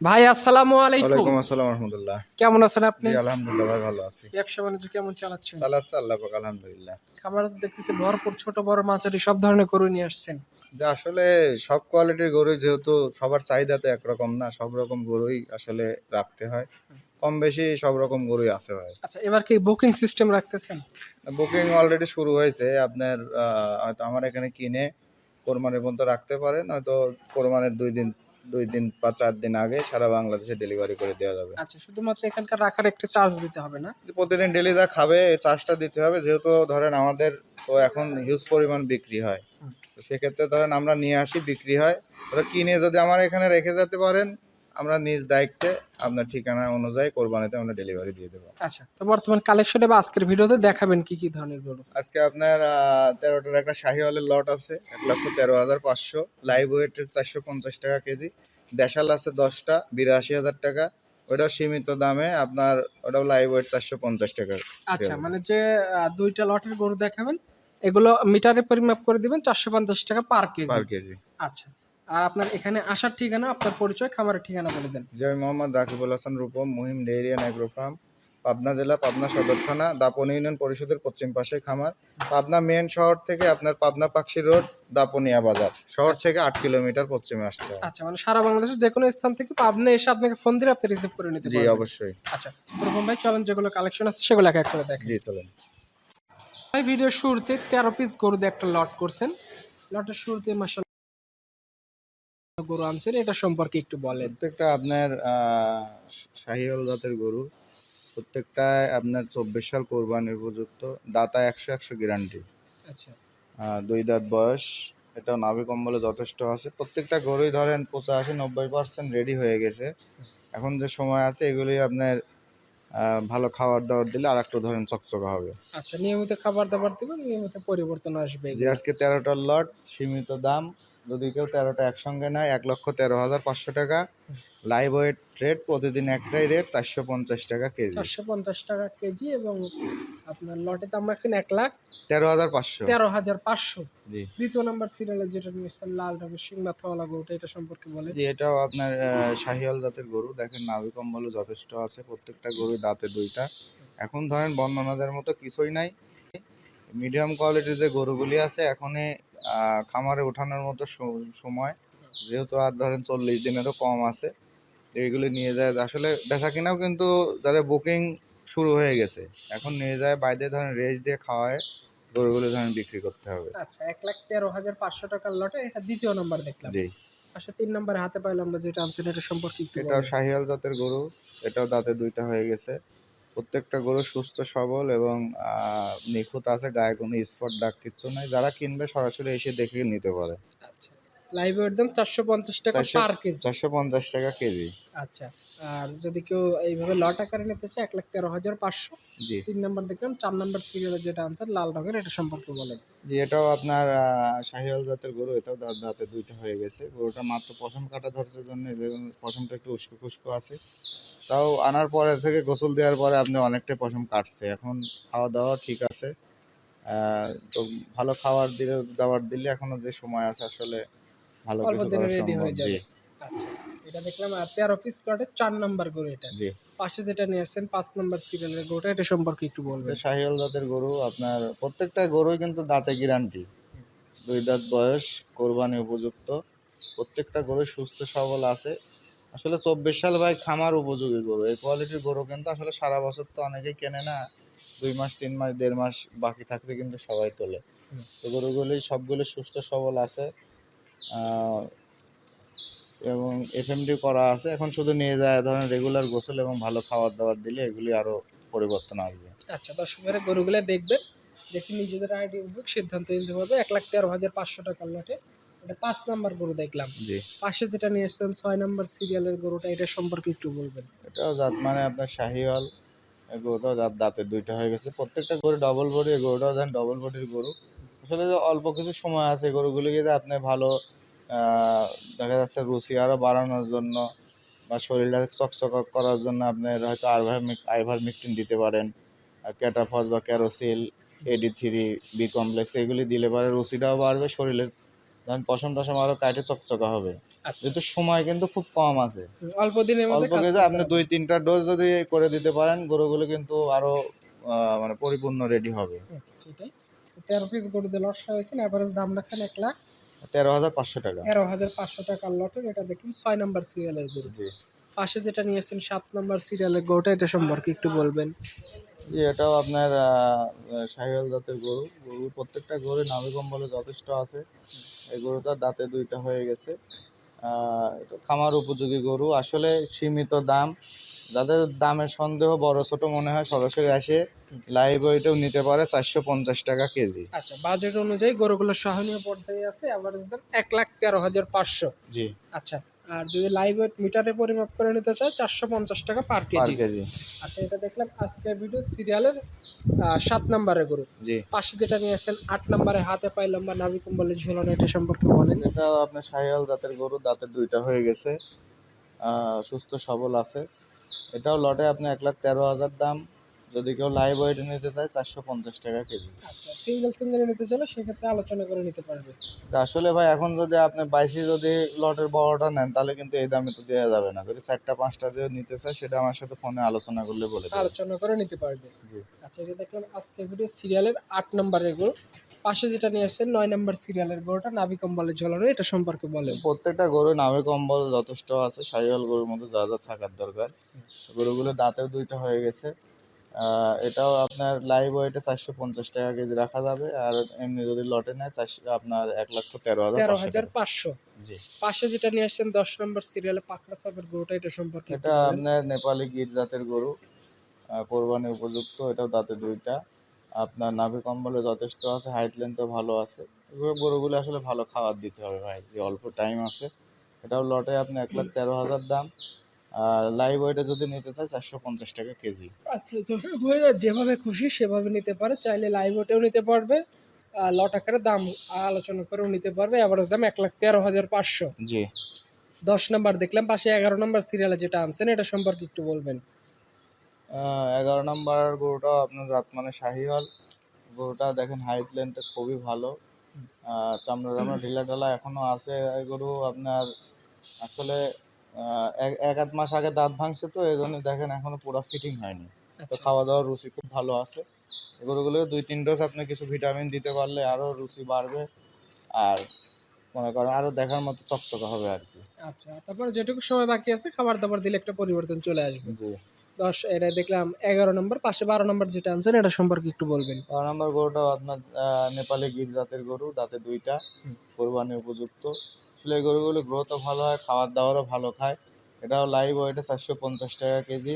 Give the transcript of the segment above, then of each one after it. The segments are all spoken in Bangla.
ভাই আসসালামু আলাইকুম। ওয়ালাইকুম আসসালাম রহমতুল্লাহ। কেমন আছেন আপনি? জি আলহামদুলিল্লাহ ভাই ভালো আছি। ব্যবসা বাণিজ্য কেমন চালাচ্ছেন? চালাচ্ছে আল্লাহ পাক আলহামদুলিল্লাহ। খাবার দেখতেছি ভরপুর ছোট বড় মাঝারি সব ধরনের গরু নিয়ে আসছেন। যে আসলে সব কোয়ালিটির গরু যেহেতু সবার চাহিদা তো একরকম না সব রকম গরুই আসলে রাখতে হয়। কম বেশি সব রকম গরুই আছে ভাই। আচ্ছা এবার কি বুকিং সিস্টেম রাখতেছেন? বুকিং অলরেডি শুরু হয়েছে আপনার হয়তো আমার এখানে কিনে কোরবানির পর্যন্ত রাখতে পারেন হয়তো কোরবানির দুই দিন দুই দিন বা চার দিন আগে সারা বাংলাদেশে ডেলিভারি করে দেওয়া যাবে। আচ্ছা শুধুমাত্র এখানকার রাখার একটা চার্জ দিতে হবে না? প্রতিদিন ডেলি যা খাবে এই চার্জটা দিতে হবে। যেহেতু ধরেন আমাদের তো এখন হিউজ পরিমাণ বিক্রি হয়। তো সেক্ষেত্রে ধরেন আমরা নিয়ে আসি বিক্রি হয়। ওরা কিনে যদি আমার এখানে রেখে যেতে পারেন আমরা নিজ দায়িত্বে আপনার ঠিকানা অনুযায়ী কোরবানিতে আমরা ডেলিভারি দিয়ে দেবো। আচ্ছা তো বর্তমান কালেকশনে বা আজকের ভিডিওতে দেখাবেন কি কি ধরনের গরু? আজকে আপনার তেরোটার একটা শাহিওয়ালের লট আছে এক লক্ষ তেরো হাজার পাঁচশো। লাইভ ওয়েটের চারশো পঞ্চাশ টাকা কেজি। দেশাল আছে দশটা বিরাশি হাজার টাকা। ওটাও সীমিত দামে আপনার ওটাও লাইভ ওয়েট চারশো পঞ্চাশ টাকা আচ্ছা মানে যে দুইটা লটের গরু দেখাবেন এগুলো মিটারে পরিমাপ করে দিবেন চারশো পঞ্চাশ টাকা পার কেজি। পার কেজি। আচ্ছা আর আপনার এখানে আসার ঠিকানা আপনার পরিচয় খামারের ঠিকানা বলে দেন। Joy Mohammad Rakibul Hasan Rupam Muhim dairy and agro farm Pabna জেলা পাবনা সদর থানা দাপন ইউনিয়ন পরিষদের পশ্চিম পাশে খামার। পাবনা মেন শহর থেকে আপনার পাবনা পাকশি রোড দাপনিয়া বাজার। শহর থেকে আট কিলোমিটার পশ্চিমে আসতে হবে আচ্ছা মানে সারা বাংলাদেশের যে কোনো স্থান থেকে পাবনা এসে আপনাকে ফোন দিলে আপনি রিসিভ করে নিতে জি পারবেন। অবশ্যই। আচ্ছা প্রথম ভাই চলেন যেগুলো কালেকশন আছে সেগুলো এক এক করে দেখেন। জি চলেন। ভাই ভিডিও শুরুতে তেরো পিস গরুদের একটা লট করছেন। লটের শুরুতে মাসাল গরু আনছেন এটা সম্পর্কে একটু বলেন। প্রত্যেকটা আপনার শাহিওয়াল জাতের গরু প্রত্যেকটায় আপনার চব্বিশ সাল কোরবানির উপযুক্ত দাতা একশো একশো গ্যারান্টি আচ্ছা। দুই দাঁত বয়স এটা নাভি কম্বলে যথেষ্ট আছে। প্রত্যেকটা গরুই ধরেন পঁচাশি নব্বই পার্সেন্ট রেডি হয়ে গেছে। এখন যে সময় আছে এগুলি আপনার ভালো খাবার দাবার দিলে আর একটু ধরেন চকচকা হবে। আচ্ছা নিয়মিত খাবার দাবার দিবেন নিয়মিত পরিবর্তন আসবে। যে আজকে তেরোটার লট সীমিত দাম যদি কেউ তেরোটা একসঙ্গে নেয় এক লক্ষ তেরো হাজার পাঁচশো টাকা। লাইভ ওয়েট রেট প্রতিদিন একটাই রেট চারশো পঞ্চাশ টাকা কেজি। চারশো পঞ্চাশ টাকা কেজি এবং আপনার লটে দাম রাখছেন এক লাখ তেরো হাজার পাঁচশো। তেরো হাজার পাঁচশো। জি। দ্বিতীয় নাম্বার সিরিয়ালের যেটা নিয়েছেন লাল রঙের সিং মাথাওয়ালা গরুটা এটা সম্পর্কে বলে জি এটাও আপনার আহ, শাহিওয়াল জাতের গরু। দেখেন নাভি কম্বলও যথেষ্ট আছে। প্রত্যেকটা গরুর দাঁতে দুইটা। এখন ধরেন বর্ণনাদের মতো কিছুই নাই। মিডিয়াম কোয়ালিটির যে গরুগুলি আছে এখনই খামারে ওঠানোর মতো সময়। যেহেতু আর ধরেন চল্লিশ দিনেরও কম আছে এইগুলি নিয়ে যায়। আসলে বেচা কিনাও কিন্তু যারা বুকিং শুরু হয়ে গেছে এখন নিয়ে যায়। বাইরে ধরেন রেস্ট দিয়ে খাওয়ায় গরুগুলি ধরেন বিক্রি করতে হবে। আচ্ছা এক লাখ তেরো হাজার পাঁচশো টাকার লটে এটা দ্বিতীয় নাম্বার দেখলাম। জি। পাশে তিন নাম্বার হাতে পাইলাম আমরা যেটা আনছেন এটা সম্পর্কে এটাও শাহিয়াল জাতের গরু এটাও দাঁতে দুইটা হয়ে গেছে। প্রত্যেকটা গরু সুস্থ, সবল এবং নিখুঁত আছে, গায়ে কোনো স্পট দাগ কিচ্ছু নাই। যারা কিনবে সরাসরি এসে দেখে নিতে পারে। লাইভ একদম চারশো পঞ্চাশ টাকা পার কেজি। চারশো পঞ্চাশ টাকা কেজি। আচ্ছা আর যদি কেউ এইভাবে লট আকারে নিতে চায় এক লাখ তেরো হাজার পাঁচশো। জি। তিন নাম্বার দেখলাম চার নাম্বার সিরিয়ালের যেটা আনসার লাল রঙের এটা সম্পর্কে বলেন জি এটাও আপনার শাহিওয়াল জাতের গরু এটাও দাঁত দাঁতে দুইটা হয়ে গেছে। গরুটা মাত্র পশম কাটা ধরছে জন্য পশমটা একটু উস্কো খুস্কো আছে। তাও আনার পরে থেকে গোসল দেওয়ার পরে আপনি অনেকটাই পশম কাটছে। এখন খাওয়া দাওয়া ঠিক আছে। তো ভালো খাবার দিলে দাবার দিলে এখনও যে সময় আছে আসলে ভালো কিছু দিনে করা সম্ভব জি। আচ্ছা এটা দেখলাম আর তেরো পিস লটের চার নাম্বার গরু এটা। জি। পাশে যেটা নিয়ে আসছেন পাঁচ নাম্বার সিরিয়ালের গরুটা এটা সম্পর্কে একটু বলবেন। শাহিওয়াল জাতের গরু আপনার প্রত্যেকটা গরুই কিন্তু দাঁতে গ্যারান্টি দুই দাঁত বয়স কোরবানি উপযুক্ত। প্রত্যেকটা গরু সুস্থ সবল আছে। আসলে চব্বিশ সাল ভাই খামার উপযোগী গরু। এই কোয়ালিটির গরু কিন্তু আসলে সারা বছর তো অনেকেই কেনে না। দুই মাস তিন মাস দেড় মাস বাকি থাকতে কিন্তু সবাই তোলে। তো গরুগুলি সবগুলি সুস্থ সবল আছে। এবং এফএমডি করা আছে। এখন শুধু নিয়ে যায় ধরেন রেগুলার গোসল এবং ভালো খাবার দাবার দিলে এগুলি আরও পরিবর্তন আসবে। আচ্ছা দর্শকেরা গরুগুলো দেখবেন দেখে নিজেদের আইডি বুক সিদ্ধান্ত নিতে পারবে এক লাখ তেরো হাজার পাঁচশো টাকার লটে। এটা পাঁচ নাম্বার গরু দেখলাম। জি। পাশে যেটা নিয়ে এসছেন ছয় নাম্বার সিরিয়ালের গরুটা এটা সম্পর্কে একটু বলবেন। এটাও জাত মানে আপনার শাহিওয়াল গরুটাও দাঁত দাঁতের দুইটা হয়ে গেছে। প্রত্যেকটা গরু ডবল বডি গরুটাও দেন ডবল বডির গরু। আসলে যে অল্প কিছু সময় আছে গরুগুলিকে আপনি ভালো দেখা যাচ্ছে রুচি আরও বাড়ানোর জন্য বা শরীরটা চকচক করার জন্য আপনি হয়তো আইভার আইভার মিকটিন দিতে পারেন ক্যাটাফস বা Carosil AD three B complex এগুলি দিলে পরে রুচিটাও বাড়বে শরীরের ধরেন পশম টশম আরও কাটে চকচকা হবে। আচ্ছা। যেহেতু সময় কিন্তু খুব কম আছে। অল্প দিনে অল্প করতে আপনি দুই তিনটা ডোজ যদি করে দিতে পারেন গরুগুলো কিন্তু আরও আহ, মানে পরিপূর্ণ রেডি হবে। সেটাই। তেরো পিস গরুতে লস হয়েছেন অ্যাভারেজ দাম রাখছেন এক লাখ। তেরো হাজার পাঁচশো টাকা। তেরো হাজার পাঁচশো টাকার লটের এটা দেখুন ছয় নম্বর সিরিয়ালের গরু। পাশে যেটা নিয়েছেন সাত নম্বর সিরিয়ালের গরুটা এটা সম্পর্কে একটু বলবেন। এটাও আপনার সাহিওয়াল জাতের গরু। গরু প্রত্যেকটা গরু নাভি কম্বলে যথেষ্ট আছে। এই গরুটা দাঁতে দুইটা হয়ে গেছে। এটা খামার উপযোগী গরু। আসলে সীমিত দাম। যাদের দামের সন্দেহ বড় ছোট মনে হয় সরাসরি আসে। লাইভ ওয়েটেও নিতে পারে চারশো পঞ্চাশ টাকা কেজি। আচ্ছা বাজেট অনুযায়ী গরুগুলো সহনীয় পর্যায়ে আছে অ্যাভারেজ দাম এক লাখ তেরো হাজার পাঁচশো। জি। আচ্ছা আর যদি লাইভ ওয়েট মিটারে পরিমাপ করে নিতে চায় চারশো পঞ্চাশ টাকা পার কেজি। কেজি। আচ্ছা এটা দেখলাম আজকের ভিডিও সিরিয়ালের সাত নম্বরের গরু। জি। পাশে যেটা নিয়ে আসছেন আট নম্বরে হাতে পাই লম্বা নাভি কম্বলে ঝুলানো এটা সম্পর্কে বলেন। এটাও আপনার সাহিওয়াল জাতের গরু দাঁতের দুইটা হয়ে গেছে। সুস্থ সবল আছে। এটাও লটে আপনি এক লাখ তেরো হাজার দাম। যদি কেউ লাইভ ওয়েটে নিতে চায় চারশো পঞ্চাশ টাকা কেজি। আচ্ছা সিঙ্গেল সিঙ্গেল নিতে চাইলে সেক্ষেত্রে আলোচনা করে নিতে পারবে। তা আসলে ভাই এখন যদি আপনি বাইশে যদি লটের বড়টা নেন তাহলে কিন্তু এই দামে তো দেওয়া যাবে না। যদি চারটা পাঁচটা দিয়ে নিতে চায় সেটা আমার সাথে ফোনে আলোচনা করলে বলে আলোচনা করে নিতে পারবে। জি। আচ্ছা এটা দেখলাম আজকের ভিডিও সিরিয়ালের আট নম্বরের গরু। পাশে যেটা নিয়ে আসছেন নয় নম্বর সিরিয়ালের গরুটা নাভি কম্বলে ঝোলানো এটা সম্পর্কে বলে প্রত্যেকটা গরু নামে কম্বল যথেষ্ট আছে সাহিওয়াল গরুর মধ্যে যা যা থাকার দরকার। গরুগুলো দাঁতেও দুইটা হয়ে গেছে। এটাও আপনার লাইভ ওয়েটে চারশো পঞ্চাশ টাকা কেজি রাখা যাবে আর এমনি যদি লটে নেয় চারশো আপনার এক লক্ষ তেরো হাজার তেরো পাঁচশো হাজার পাঁচশো। পাশে যেটা নিয়ে আসছেন দশ নম্বর সিরিয়ালে পাকড়া সাপের গরুটা এটা সম্পর্কে এটা আপনার নেপালি গির জাতের গরু কোরবানি উপযুক্ত এটাও দাঁতে দুইটা। আপনার নাভি কম্বলে যথেষ্ট আছে হাইট লেন্থও ভালো আছে। গরুগুলো আসলে ভালো খাবার দিতে হবে ভাই যে অল্প টাইম আছে। এটাও লটে আপনি এক লাখ তেরো হাজার দাম। লাইভ ওয়েটে যদি নিতে চায় চারশো পঞ্চাশ টাকা কেজি। আচ্ছা দর্শক ভাইরা যেভাবে খুশি সেভাবে নিতে পারে। চাইলে লাইভ ওটেও নিতে পারবে আর লট আকারে দাম আলোচনা করেও নিতে পারবে। অ্যাভারেজ দাম এক লাখ তেরো হাজার পাঁচশো। জি। দশ নম্বর দেখলাম পাশে এগারো নম্বর সিরিয়ালে যেটা আনছেন এটা সম্পর্কে একটু বলবেন। এগারো নম্বর গরুটাও আপনার জাত মানে শাহিওয়াল। গরুটা দেখেন হাইট লেন্থ খুবই ভালো। আহ, চামড়া ঢিলা ঢালা এখনও আছে। গরু আপনার আসলে এক- এক আধ মাস আগে দাঁত ভাঙছে তো এই জন্য দেখেন এখনও পুরো ফিটিং হয়নি। তো আচ্ছা। খাওয়া দাওয়ার রুচি খুব ভালো আছে। এই গরুগুলো দুই তিন ডোজ আপনি কিছু ভিটামিন দিতে পারলে আরও রুচি বাড়বে। আর মনে করেন আরও দেখার মতো চকচকা হবে আর কি। আচ্ছা তারপরে যেটুকু সময় বাকি আছে খাবার দাবার দিলে একটা পরিবর্তন চলে আসবে। জি। দশ এটা দেখলাম এগারো নম্বর পাশে বারো নম্বর যেটা আনছেন এটা সম্পর্কে একটু বলবেন। বারো নম্বর গরুটাও আপনার নেপালি গির জাতের গরু দাঁতে দুইটা। কোরবানি উপযুক্ত। এই গরুগুলো গ্রোথও ভালো হয় খাবার দাবারও ভালো খায়। এটাও লাইভ ওয়েটে চারশো পঞ্চাশ টাকা কেজি।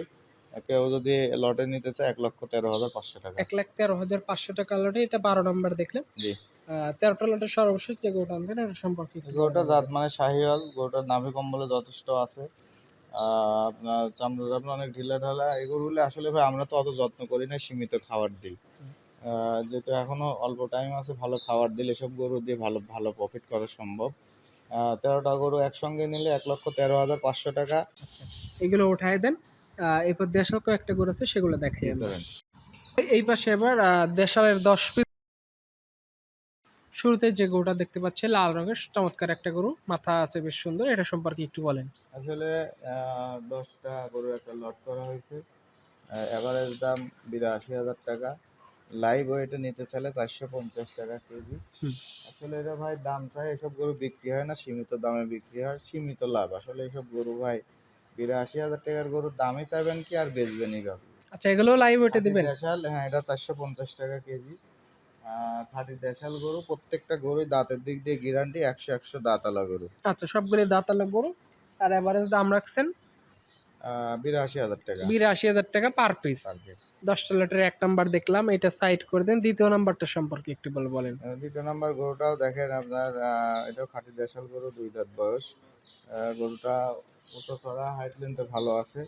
কেউ যদি লটে নিতে চায় এক লক্ষ তেরো হাজার পাঁচশো টাকা। এক লাখ তেরো হাজার পাঁচশো টাকা লটে এটা বারো নম্বর দেখলাম। জি। তেরোটা লটের সর্বশেষ যে গরুটা আনছেন এটা সম্পর্কে গরুটা জাত মানে শাহিওয়াল গরুটার নাভি কম্বলে যথেষ্ট আছে। আপনার চামড়া টামড়া অনেক ঢিলা ঢালা এই গরুগুলো আসলে ভাই আমরা তো অত যত্ন করি না সীমিত খাবার দিই। যেহেতু এখনও অল্প টাইম আছে ভালো খাবার দিলে সব গরু দিয়ে ভালো ভালো প্রফিট করা সম্ভব। তেরোটা গরু একসঙ্গে নিলে এক লক্ষ তেরো হাজার পাঁচশো টাকা। এগুলো উঠাই দেন। এরপর দেশাল কয়েকটা গরু আছে সেগুলো দেখাই দেবেন। এই পাশে এবার দেশালের দশ পিস। শুরুতে যে গরুটা দেখতে পাচ্ছে লাল রঙের চমৎকার একটা গরু। মাথা আছে বেশ সুন্দর এটা সম্পর্কে একটু বলেন। আসলে আহ, দশটা গরু একটা লট করা হয়েছে। অ্যাভারেজ দাম বিরাশি হাজার টাকা। লাইভ ওয়েটে নিতে চাইলে চারশো পঞ্চাশ টাকা কেজি। আসলে এটা ভাই দাম চাই এসব গরু বিক্রি হয় না সীমিত দামে বিক্রি হয় সীমিত লাভ। আসলে এসব গরু ভাই বিরাশি হাজার টাকার গরুর দামই চাইবেন কি আর বেচবেনই কাকু আচ্ছা এগুলো লাইভ ওয়েটে দিবেন? দেশাল হ্যাঁ এটা চারশো পঞ্চাশ টাকা কেজি। খাঁটি দেশাল গরু প্রত্যেকটা গরুই দাঁতের দিক দিয়ে গ্যারান্টি একশো একশো দাঁতালা গরু। আচ্ছা সবগুলো দাঁতালে গরু। আর এভারেজ দাম রাখছেন বিরাশি হাজার টাকা। বিরাশি হাজার টাকা পার পিস। দশটা লটের এক নাম্বার দেখলাম এটা সাইড করে দেন দ্বিতীয় নাম্বারটা সম্পর্কে একটু বলে বলেন। দ্বিতীয় নাম্বার গরুটাও দেখেন আপনার এটাও খাঁটি দেশাল গরু দুই দাঁত বয়স। গরুটা উঁচু চড়া হাইট লেন্থে ভালো আছে।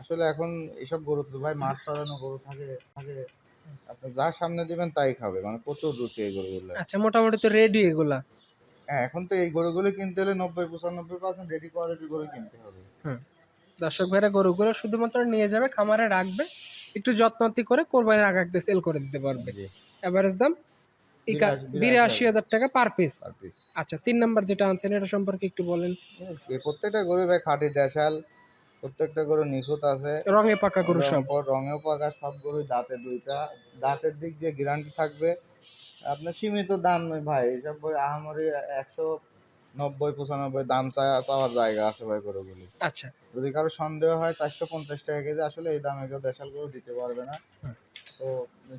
আসলে এখন এসব গরু তো ভাই মাঠ চড়ানো গরু থাকে থাকে। আপনি যা সামনে দিবেন তাই খাবে মানে প্রচুর রুচি এই গরুগুলো। আচ্ছা মোটামুটি তো রেডি এগুলা। হ্যাঁ এখন তো এই গরুগুলো কিনতে হলে নব্বই পঁচানব্বই পার্সেন্ট রেডি কোয়ালিটির গরু কিনতে হবে। হুম। দর্শক ভাইরা গরুগুলো শুধুমাত্র নিয়ে যাবে খামারে রাখবে একটু যত্নতি করে কোরবানির আগে আগে সেল করে দিতে পারবে। অ্যাভারেজ দাম বিরাশি- হাজার টাকা পার পিস আচ্ছা তিন নাম্বার যেটা আনছেন এটা সম্পর্কে একটু বলেন। প্রত্যেকটা গরু ভাই খাঁটি দেশাল প্রত্যেকটা গরু নিখুঁত আছে। রঙে পাকা গরু সব। রং- রঙেও পাকা সব গরু দাঁতে দুইটা। দাঁতের দিক দিয়ে গ্যারান্টি থাকবে আপনার সীমিত দাম নয় ভাই এসব আহামরি একশো নব্বই পঁচানব্বই দাম চা- চাওয়ার জায়গা আছে ভাই গরুগুলি আচ্ছা। যদি কারও সন্দেহ হয় চারশো পঞ্চাশ টাকা কেজি আসলে এই দামে কেউ দেশাল গরু দিতে পারবে না। তো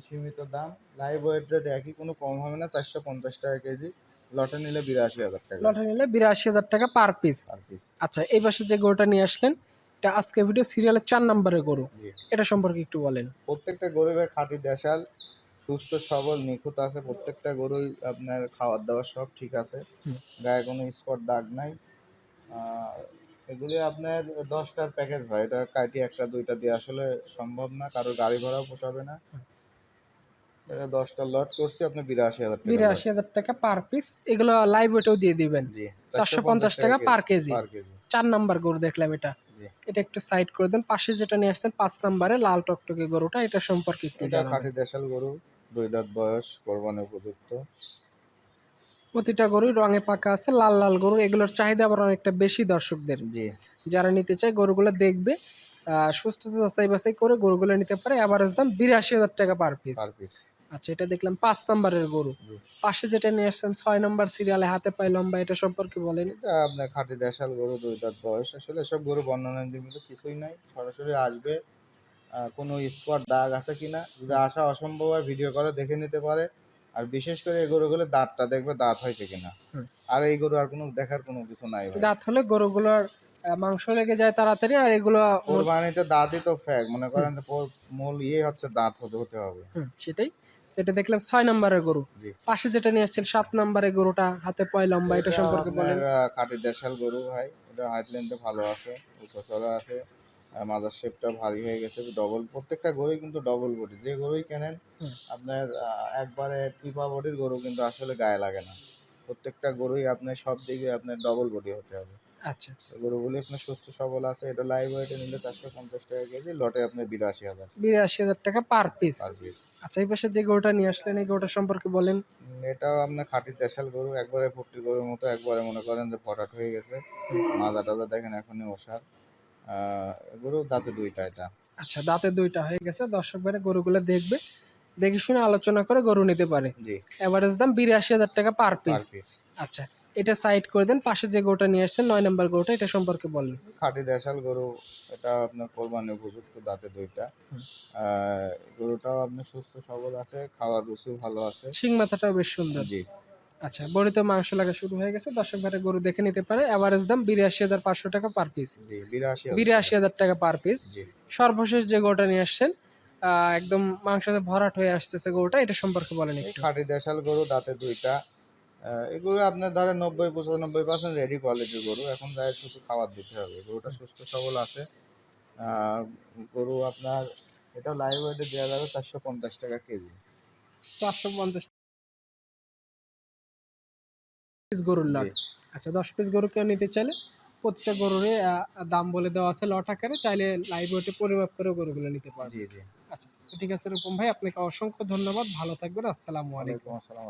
সীমিত দাম। লাইভ ওয়েট রেট একই কোনো কম হবে না চারশো পঞ্চাশ টাকা কেজি। লটে নিলে বিরাশি হাজার টাকা। লটে নিলে বিরাশি হাজার টাকা পার পিস। আচ্ছা এই পাশে যে গরুটা নিয়ে আসলেন এটা আজকে ভিডিও সিরিয়ালের চার নম্বরের গরু। এটা সম্পর্কে একটু বলেন। প্রত্যেকটা গরু ভাই খাঁটি দেশাল। সুস্থ সবল নিখুঁত আছে। প্রত্যেকটা গরুই আপনার খাওয়ার দাওয়ার সব ঠিক আছে। গায়ে কোনো স্পট দাগ নাই। এগুলি আপনার দশটার প্যাকেজ হয় এটা কাটি একটা দুইটা দিয়ে আসলে সম্ভব না। কারও গাড়ি ভাড়াও পোষাবে না। এটা দশটা লট করছি আপনি বিরাশি হাজার টাকা বিরাশি হাজার টাকা পার পিস এগুলো লাইভ ওয়েটেও দিয়ে দিবেন। চারশো পঞ্চাশ টাকা পার কেজি। চার নাম্বার গরু দেখলাম এটা। এটা একটু সাইড করে দেন। পাশে যেটা নিয়ে আসছেন পাঁচ নাম্বারে লাল টকটকে গরুটা। এটা সম্পর্কে একটু এটা খাঁটি দেশাল গরু। দুই দাঁত বয়স কোরবানি উপযুক্ত। প্রতিটা গরুই রঙে পাকা আছে লাল লাল গরু এগুলোর চাহিদা আবার অনেকটা বেশি দর্শকদের। জি। যারা নিতে চায় গরুগুলো দেখবে সুস্থতা যাচাই বাছাই করে গরুগুলো নিতে পারে অ্যাভারেজ দাম বিরাশি হাজার টাকা পার পিস পার পিস আচ্ছা এটা দেখলাম পাঁচ নাম্বারের গরু। পাশে যেটা নিয়ে আসছেন ছয় নম্বর সিরিয়ালে হাতে পায়ে লম্বা এটা সম্পর্কে বলেন। আপনার খাঁটি দেশাল গরু দুই দাঁত বয়স। আসলে এসব গরু বর্ণনা নিয়মিত কিছুই নাই। সরাসরি আসবে কোনো স্পট দাগ আছে কিনা যদি আসা অসম্ভব হয় ভিডিও করে দেখে নিতে পারে। আর বিশেষ করে এই গরুগুলো দাঁতটা দেখবে দাঁত হয়েছে কিনা। আর এই গরু আর কোনো দেখার কোনো কিছু নাই দাঁত হলে গরুগুলোর মাংস লেগে যায় তাড়াতাড়ি আর এগুলো কোরবানিতে দাঁতই তো ফ্যাক মনে করেন যে মূল ইয়ে হচ্ছে দাঁত হতে হতে হবে। সেটাই। এটা দেখলাম ছয় নম্বরের গরু। পাশে যেটা নিয়ে আসছেন সাত নম্বরের গরুটা হাতে পায়ে লম্বা এটা সম্পর্কে বলেন। খাঁটি দেশাল গরু ভাই এটা হাইট লেন্থে ভালো আছে উঁচা চড়া আছে। মাজার শেপটা ভারী হয়ে গেছে ডবল প্রত্যেকটা গরুই কিন্তু ডবল বডি যে গরুই কেনেন আপনার একবারে চিপা বডির গরু কিন্তু আসলে গায়ে লাগে না। প্রত্যেকটা গরুই আপনার সব দিকে আপনার ডবল বডি হতে হবে। আচ্ছা। গরুগুলি আপনার সুস্থ সবল আছে এটা লাইভ ওয়েটে নিলে চারশো পঞ্চাশ টাকা কেজি লটে আপনার বিরাশি হাজার। বিরাশি হাজার টাকা পার পিস আচ্ছা এই পাশে যে গরুটা নিয়ে আসলেন এই গরুটা সম্পর্কে বলেন। এটাও আপনার খাঁটি দেশাল গরু একবারে ফুটি গরুর মতো একবারে মনে করেন যে ফটাট হয়ে গেছে। মাজা টাজা দেখেন এখনই ওষার গরু দাঁতে দুইটা এটা। আচ্ছা দাঁতে দুইটা হয়ে গেছে। দর্শক বাইরে গরুগুলো দেখবে দেখে শুনে আলোচনা করে গরু নিতে পারে। এভারেজ দাম বিরাশি হাজার টাকা পার পিস আচ্ছা এটা সাইড করে দেন পাশে যে গরুটা নিয়ে আসছেন নয় নম্বর গরুটা এটা সম্পর্কে বলেন। খাঁটি দেশাল গরু এটা আপনার কোরবানি উপযুক্ত দাঁতে দুইটা। গরুটাও আপনি সুস্থ সবল আছে খাওয়ার রুচি ভালো আছে। শিং মাথাটাও বেশ সুন্দর। জি। আচ্ছা বড়িতে মাংস লাগা শুরু হয়ে গেছে দর্শক ভাইরা গরু দেখে নিতে পারে। এভারেজ দাম বিরাশি হাজার পাঁচশো টাকা পার পিস জি বিরাশি হাজার টাকা। পার পিস সর্বশেষ যে গরুটা নিয়ে আসছেন একদম মাংসতে ভরাট হয়ে আসতেছে গরুটা এটা সম্পর্কে বলেন একটু। খাঁটি দেশাল গরু দাঁতে দুইটা। এগুলো আপনার ধরেন নব্বই পঁচানব্বই পার্সেন্ট রেডি কোয়ালিটির গরু। এখন যায় শুধু খাবার দিতে হবে। গরুটা সুস্থ সবল আছে। গরু আপনার এটা লাইভ ওয়েটে দেওয়া যাবে চারশো পঞ্চাশ টাকা কেজি। চারশো পঞ্চাশ পিস গরুর লট। আচ্ছা দশ পিস গরু কেউ নিতে চাইলে প্রতিটা গরুর দাম বলে দেওয়া আছে লট আকারে। চাইলে লাইভ ওয়েটে পরিমাপ করে গরুগুলো নিতে পারবে জি জি। আচ্ছা ঠিক আছে রূপম ভাই আপনাকে অসংখ্য ধন্যবাদ। ভালো থাকবেন। আসসালামু আলাইকুম। আসসালাম